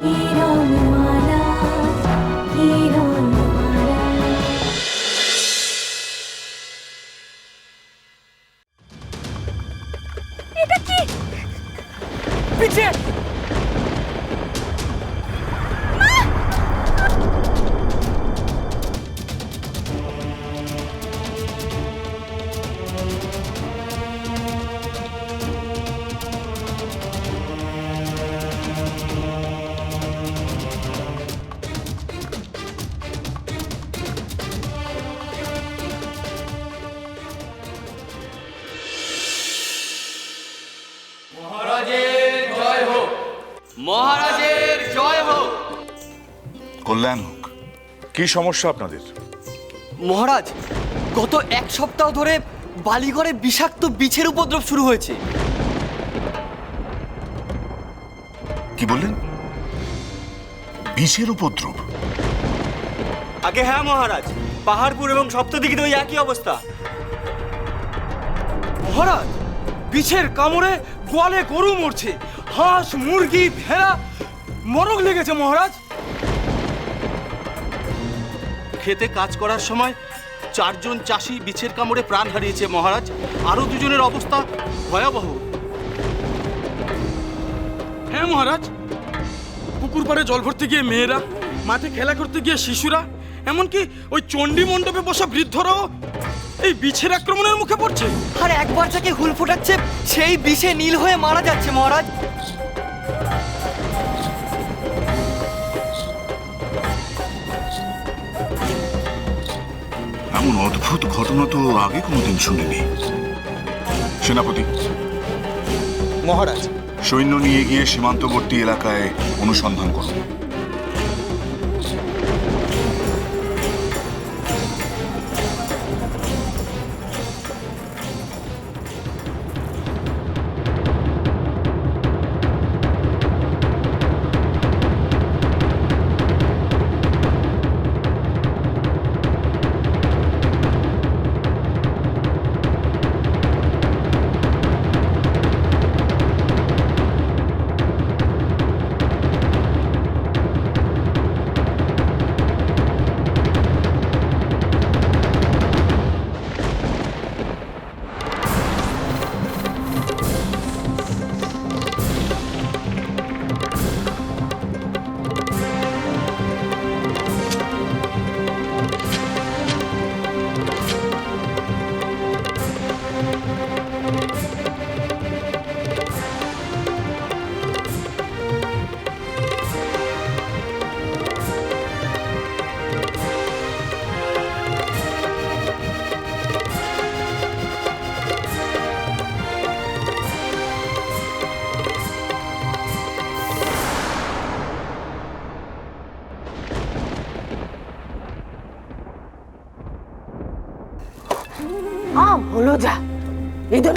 Yeah. মহারাজের জয় হোক। কল্যাণ হোক। কি সমস্যা আপনাদের? মহারাজ গত এক সপ্তাহ ধরে বালিগড়ে বিষাক্ত বিছের উপদ্রব শুরু হয়েছে। কি বললেন? বিষের উপদ্রব? আগে হ্যাঁ মহারাজ পাহাড়পুর এবং সপ্তদিকে ওই একই অবস্থা। মহারাজ বিছের কামড়ে গোয়ালে গরু মরছে। হাঁস মুরগি ভেড়া মরক লেগেছে মহারাজ। খেতে কাজ করার সময় চারজন চাষি বিছের কামড়ে প্রাণ হারিয়েছে মহারাজ। আরও দুজনের অবস্থা ভয়াবহ। হ্যাঁ মহারাজ পুকুর পাড়ে জল ভরতে গিয়ে মেয়েরা মাঠে খেলা করতে গিয়ে শিশুরা এমনকি ওই চণ্ডী মণ্ডপে বসা বৃদ্ধরাও এই বিছের আক্রমণের মুখে পড়ছে। আর একবার যাকে হুল ফোটাচ্ছে সেই বিষে নীল হয়ে মারা যাচ্ছে মহারাজ। অদ্ভুত ঘটনা তো আগে কোনোদিন শুনিনি। সেনাপতি মহারাজ। সৈন্য নিয়ে গিয়ে সীমান্তবর্তী এলাকায় অনুসন্ধান করুন।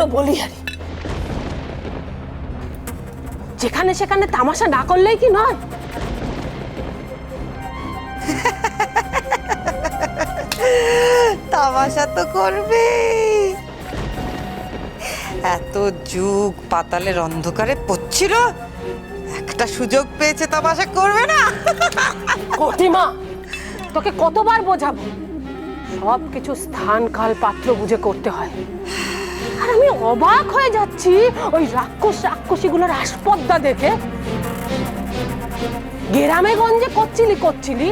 এই জন্য বলি আরে। যেখানে সেখানে তামাশা না করলেই কি নয়? তামাশা তো করবে এত যুগ পাতালের অন্ধকারে পড়ছিল একটা সুযোগ পেয়েছে তামাশা করবে না। কটিমা তোকে কতবার বোঝাবো? সব কিছু স্থান কাল পাত্র বুঝে করতে হয়। আমি অবাক হয়ে যাচ্ছি ওই রাক্ষস রাক্ষসীগুলোর আসপদ্দা দেখে। গ্রামে গঞ্জে করছিলি করছিলি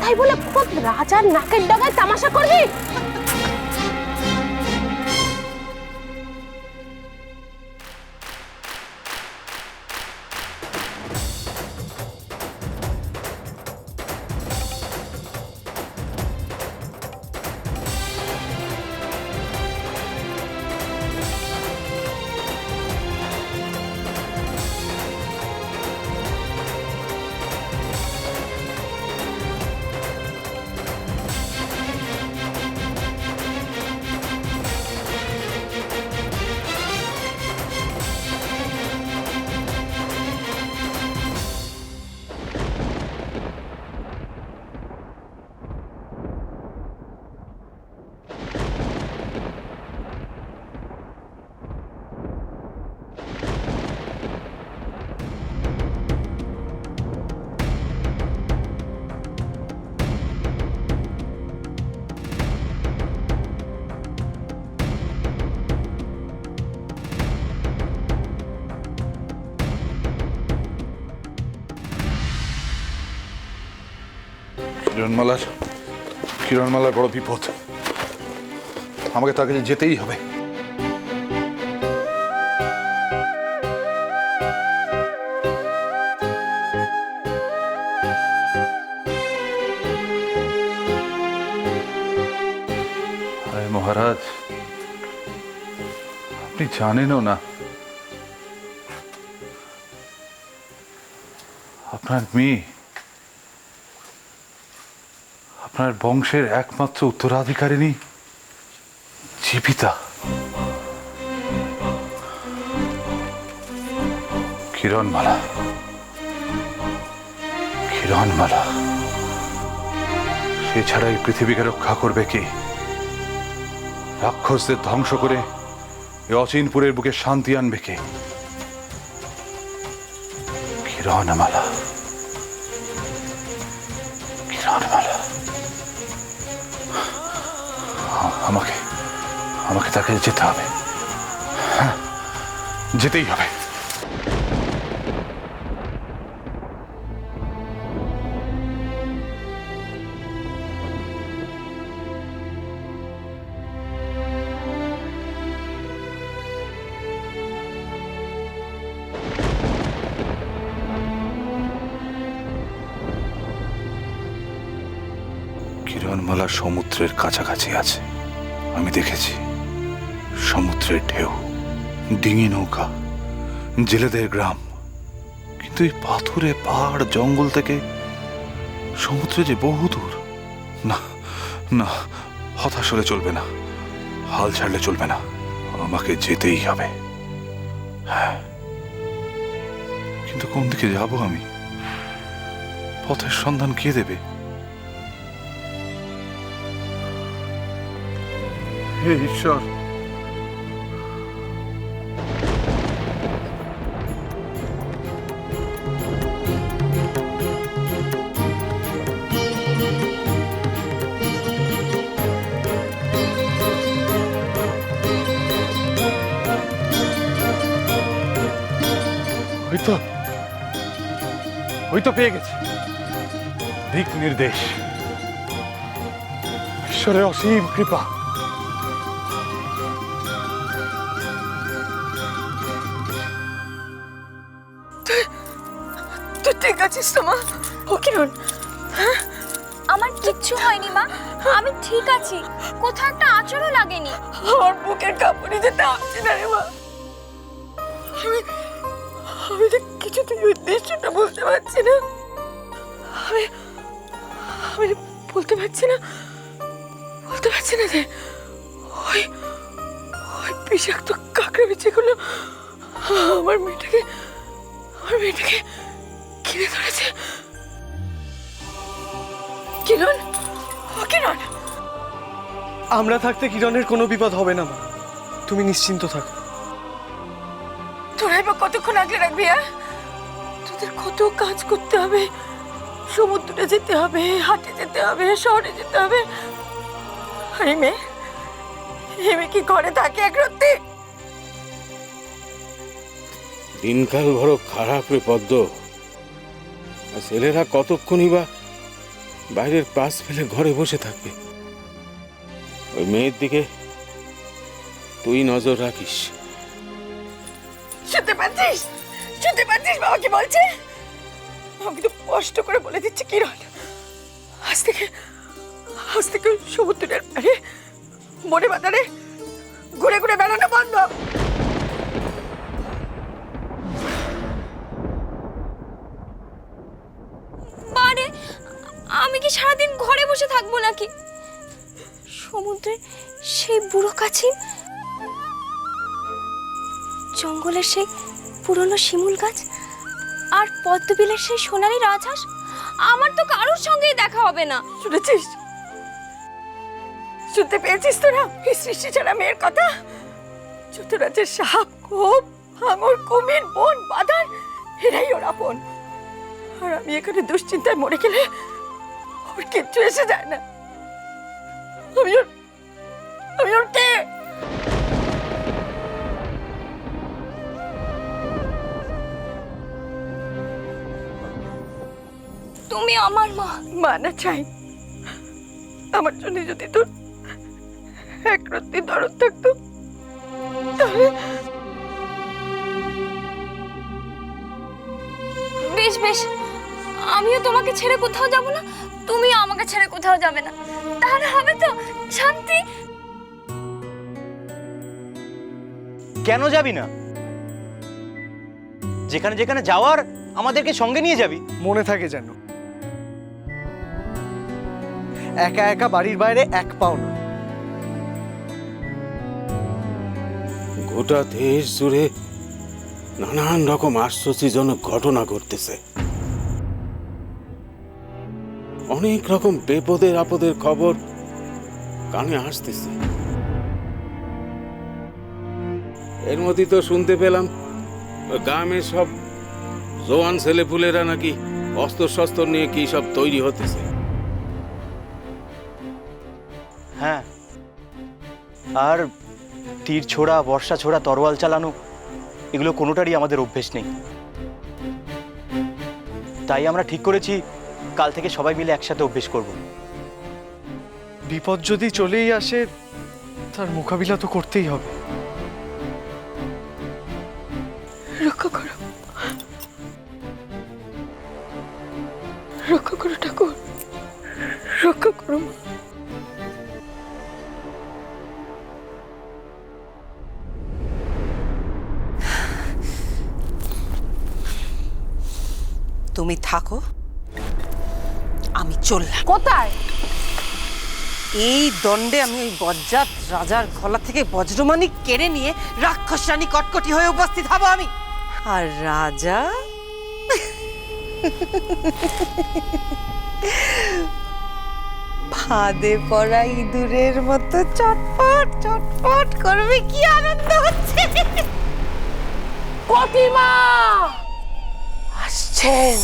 তাই বলে খুব রাজার নাকের ডাগায় তামাশা করবি? কিরণমালার কিরণমালার বড় বিপদ। আমাকে তার কাছে যেতেই হবে। মহারাজ, আপনি জানেনও না। আপনার মেয়ে আপনার বংশের একমাত্র উত্তরাধিকারিণী জীবিতা। কিরণমালা কিরণমালা সে ছাড়া এই পৃথিবীকে রক্ষা করবে কি? রাক্ষসদের ধ্বংস করে এই অচিনপুরের বুকে শান্তি আনবে কে? কিরণমালা কিরণমালা তাকে যেতে হবে। হ্যাঁ, যেতেই হবে। কিরণমালা সমুদ্রের কাছাকাছি আছে আমি দেখেছি। সমুদ্রের ঢেউ, ডিঙি নৌকা, জেলেদের গ্রাম। কিন্তু এই পাথুরে পাহাড় জঙ্গল থেকে সমুদ্রে যে বহু দূর, না না, হতাশ হলে চলবে না, হাল ছাড়লে চলবে না, আমাকে যেতেই হবে। হ্যাঁ কিন্তু কোন দিকে যাব আমি? পথের সন্ধান কে দেবে? ঈশ্বর! ওই তো ওই তো পেয়ে গেছি। দিক নির্দেশ। ঈশ্বরের অসীম কৃপা। তুই ঠিক আছিস তো মা? ও কিরণ আমার কিচ্ছু হয়নি মা। আমি ঠিক আছি। কোথাও একটা আচরও লাগেনি। আমার বুকের কাপড়ে যেতে হচ্ছে না রে মা। কিছুতেই উদ্দেশ্যটা বলতে পারছি না। আমি আমি বলতে পারছি না। বলতে পারছি না যে ওই ওই বিষাক্ত কাঁকড়া বিচিগুলো আমার মেয়েটাকে আমার মেয়েটাকে কিনে ধরেছে। কিরণ? ও কিরণ? আমরা থাকতে কিরণের কোনো বিপদ হবে না মা। তুমি নিশ্চিন্ত থাকো। তোরা এবার কতক্ষণ আগলে রাখবি হ্যাঁ? তোদের কত কাজ করতে হবে। সমুদ্রে যেতে হবে হাটে যেতে হবে শহরে যেতে হবে। আরে মেয়ে কি ঘরে থাকে এক রাত্রি? দিনকাল বড় খারাপ রে পদ্ম। আর ছেলেরা কতক্ষণই বা বাইরের পাশ ফেলে ঘরে বসে থাকবে? ওই মেয়ের দিকে তুই নজর রাখিস। শুনতে পাচ্ছিস? শুনতে পাচ্ছিস বাবা কি বলছে? আমি তো স্পষ্ট করে বলে দিচ্ছি, কিরণ। আজ থেকে আজ থেকে সমুদ্রের পাড়ে, মনে বাজারে ঘুরে ঘুরে বেড়ানো বন্ধ। মানে আমি কি সারাদিন ঘরে বসে থাকব নাকি? সমুদ্রে সেই বুড়ো কাছিম জঙ্গলের সেই পুরনো শিমুল গাছ? আর পদ্মবিলের সেই সোনালি রাজহাঁস? আমার তো কারোর সঙ্গেই দেখা হবে না। শুনেছিস? শুনতে পেয়েছিস তোরা? এই সৃষ্টি ছাড়া মেয়ের কথা? যুতরাজের সাপ, কোপ হাঙর কুমির, বন, বাদার, এরাই ওর আপন। আর আমি এখানে দুশ্চিন্তায় মরে গেলে ওর কিচ্ছু এসে যায় না। আমি ওর আমি ওর কে? তুমি আমার মা। মানা চাই। আমার জন্য যদি তোর এক রাত্রি দরদ থাকতো তাহলে বেশ বেশ। আমিও তোমাকে ছেড়ে কোথাও যাব না তুমি আমাকে ছেড়ে কোথাও যাবে না। তাহলে হবে তো শান্তি? কেন যাবি না? যেখানে যেখানে যাওয়ার আমাদেরকে সঙ্গে নিয়ে যাবি। মনে থাকে যেন। একা একা বাড়ির বাইরে এক পাও না গোটা দেশ জুড়ে নানান রকম আশ্চর্যজনক ঘটনা ঘটতেছে। অনেক রকম বিপদের আপদের খবর কানে আসতেছে। এর মধ্যে তো শুনতে পেলাম, গ্রামের সব জোয়ান ছেলেপুলেরা নাকি অস্ত্র শস্ত্র নিয়ে কি সব তৈরি হতেছে। আর তীর ছোড়া, বর্ষা ছোড়া, তরোয়াল চালানো, এগুলো কোনোটারই আমাদের অভ্যেস নেই। তাই আমরা ঠিক করেছি, কাল থেকে সবাই মিলে একসাথে অভ্যেস করব। বিপদ যদি চলেই আসে, তার মোকাবিলা তো করতেই হবে। তুমি থাকো আমি চললাম। কোথায়? এই দণ্ডে আমি ওই বজ্জাত রাজার গলা থেকে বজ্রমানিক কেড়ে নিয়ে রাক্ষস রানী কটকটি হয়ে উপস্থিত হব আমি। আর রাজা? ফাঁদে পড়া ইঁদুরের মতো চটপট চটপট করবে কি আনন্দ হচ্ছে? প্রতিমা আসছেন।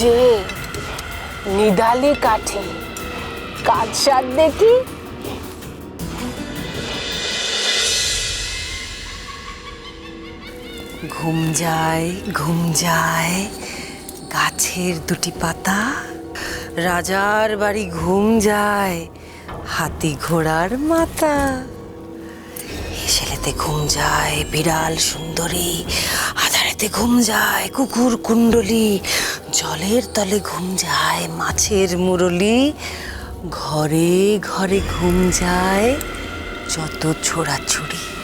যে নিদালি কাঠি কাজ সার দেখি। ঘুম যায় ঘুম যায়, গাছের দুটি পাতা, রাজার বাড়ি ঘুম যায়, হাতি ঘোড়ার মাথা। হেসেলেতে ঘুম যায়, বিড়াল সুন্দরী, আধারেতে ঘুম যায়, কুকুর কুণ্ডলি, জলের তলে ঘুম যায়, মাছের মুরলি, ঘরে ঘরে ঘুম যায়, যত ছোড়াছুড়ি।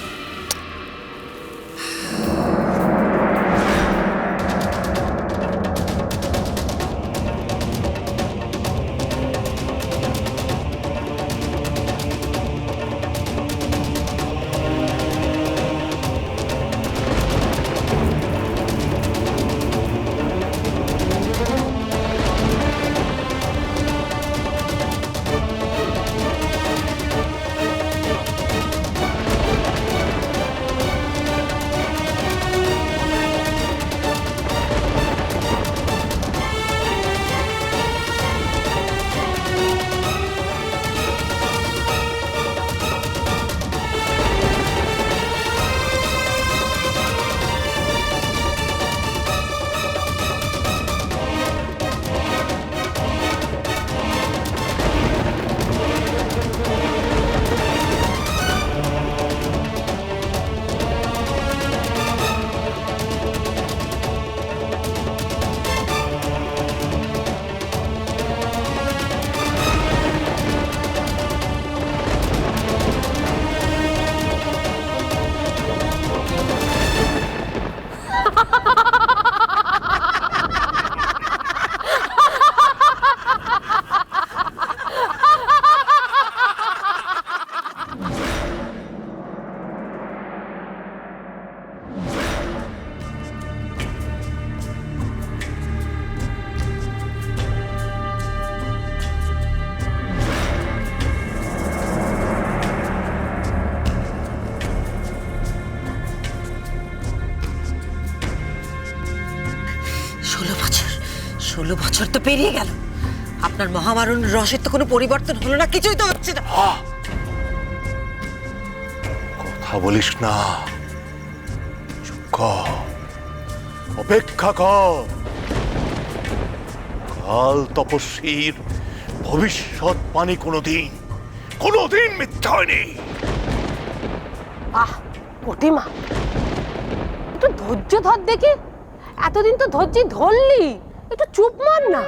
ষোলো বছর। ষোলো বছর তো পেরিয়ে গেল। আপনার মহামারণ রসের তো কোনো পরিবর্তন হলো না কিছুই তো হচ্ছে না। কথা বলিস না। চুপ কর। অপেক্ষা কর। কাল তপস্বীর ভবিষ্যৎ বাণী কোনোদিন কোনোদিন মিথ্যা হয়নি। আহ প্রতিমা। একটু ধৈর্য ধর দেখি। এতদিন তো ধৈর্য ধরলি। একটু চুপ মার না।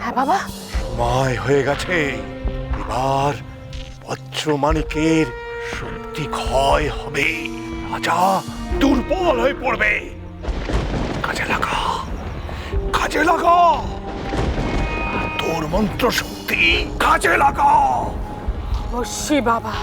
হ্যাঁ বাবা। সময় হয়ে গেছে। এবার বজ্রমানিকের শক্তি ক্ষয় হবে। রাজা দুর্বল হয়ে পড়বে। কাজে লাগা কাজে লাগা। তোর মন্ত্র শক্তি কাজে লাগা। অবশ্যই বাবা।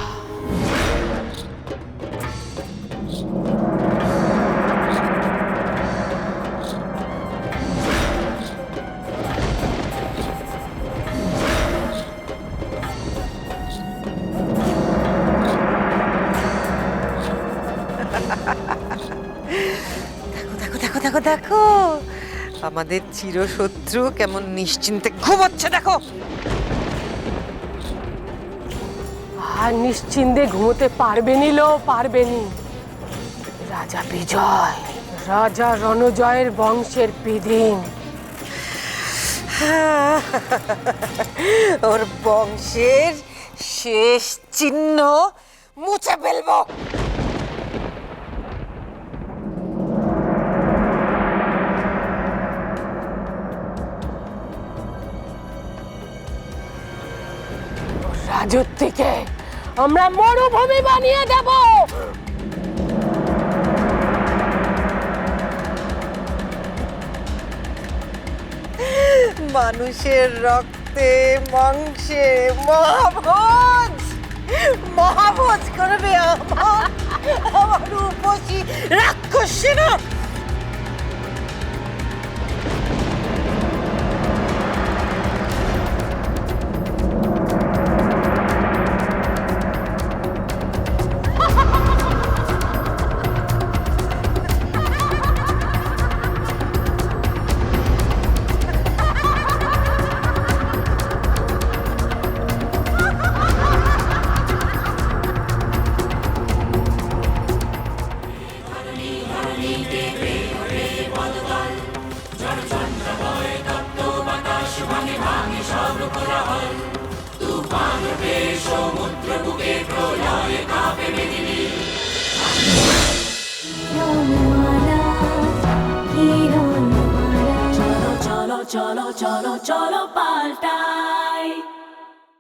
দেখো আমাদের চিরশত্রু কেমন নিশ্চিন্তে ঘুমোচ্ছে দেখো। আর নিশ্চিন্তে ঘুমোতে পারবে নিলো পারবে নি রাজা বিজয় রাজা রণজয়ের বংশের পিদিন ওর বংশের শেষ চিহ্ন মুছে ফেলব। রাজত্বীকে আমরা মরুভূমি বানিয়ে দেব। মানুষের রক্তে, মাংসে, মহাভোজ মহাভোজ করবে আমার আমার রূপসী রাক্ষসীরা চলো